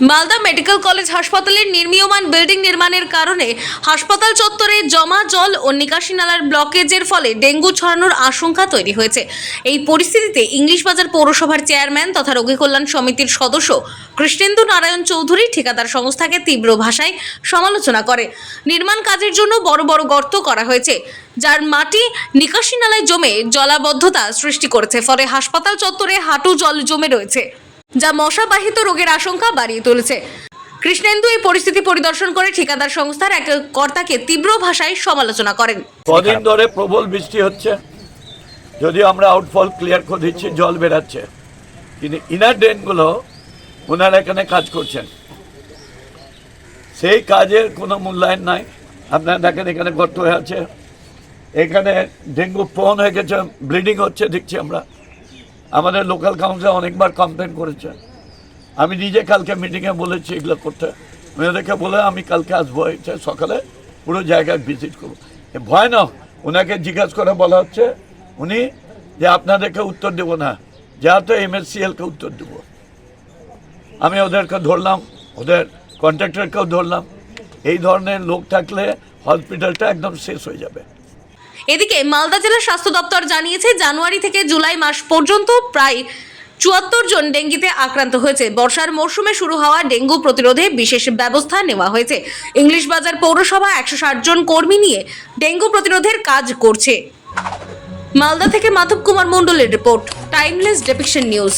Malda medical college হাসপাতালের নির্মীয়মান building নির্মাণের কারণে হাসপাতাল চত্বরে জমা জল ও নিকাশি নালার ব্লকেজের ফলে ডেঙ্গু ছড়ানোর আশঙ্কা তৈরি হয়েছে। এই পরিস্থিতিতে ইংলিশ বাজার পৌরসভার চেয়ারম্যান তথা রোগী কল্যাণ সমিতির সদস্য কৃষ্ণেন্দু নারায়ণ চৌধুরী ঠিকাদার সংস্থাকে তীব্র ভাষায় সমালোচনা করে। নির্মাণ কাজের জন্য বড় বড় গর্ত করা হয়েছে, যার মাটি নিকাশি নালায় জমে জলাবদ্ধতা সৃষ্টি করেছে, ফলে হাসপাতাল চত্বরে হাঁটু জল জমে রয়েছে। যা মশাবাহিত রোগের আশঙ্কা বাড়িয়ে তুলেছে। কৃষ্ণেন্দু এই পরিস্থিতি পরিদর্শন করে ঠিকাদার সংস্থার এক কর্তাকে তীব্র ভাষায় সমালোচনা করেন। কদিন ধরে প্রবল বৃষ্টি হচ্ছে। যদিও আমরা আউটফল ক্লিয়ার করে দিচ্ছি, জল বেরাচ্ছে। কিন্তু ইনার ড্রেনগুলো ওনারা এখানে কাজ করছেন। সেই কাজের কোনো মূল্যায়ন নাই। আপনারা দেখেন এখানে গর্ত হয়ে আছে। এখানে ডেঙ্গু প্রন হয়ে গেছে ব্লিডিং হচ্ছে, দেখছি আমরা। আমাদের লোকাল কাউন্সিল অনেকবার কমপ্লেন করেছে। আমি নিজে কালকে মিটিংয়ে বলেছি এগুলো করতে। মেয়েদেরকে বলে আমি কালকে আসব এটা সকালে পুরো জায়গায় ভিজিট করব। ভয় না, ওনাকে জিজ্ঞাসা করে বলা হচ্ছে, উনি যে আপনাদেরকে উত্তর দেবো না যেহেতু এমএসসিএলকে উত্তর দেবো। আমি ওদেরকে ধরলাম, ওদের কন্ট্রাক্টরকেও ধরলাম। এই ধরনের লোক থাকলে হসপিটালটা একদম শেষ হয়ে যাবে। এদিকে মালদা জেলার স্বাস্থ্য দপ্তর জানিয়েছে, জানুয়ারি থেকে জুলাই মাস পর্যন্ত প্রায় চুয়াত্তর জন ডেঙ্গিতে আক্রান্ত হয়েছে। বর্ষার মরশুমে শুরু হওয়া ডেঙ্গু প্রতিরোধে বিশেষ ব্যবস্থা নেওয়া হয়েছে। ইংলিশ বাজার পৌরসভা একশো ষাট জন কর্মী নিয়ে ডেঙ্গু প্রতিরোধের কাজ করছে। মালদা থেকে মাধব কুমার মণ্ডলের রিপোর্ট, টাইমলেস ডেপিকশন নিউজ।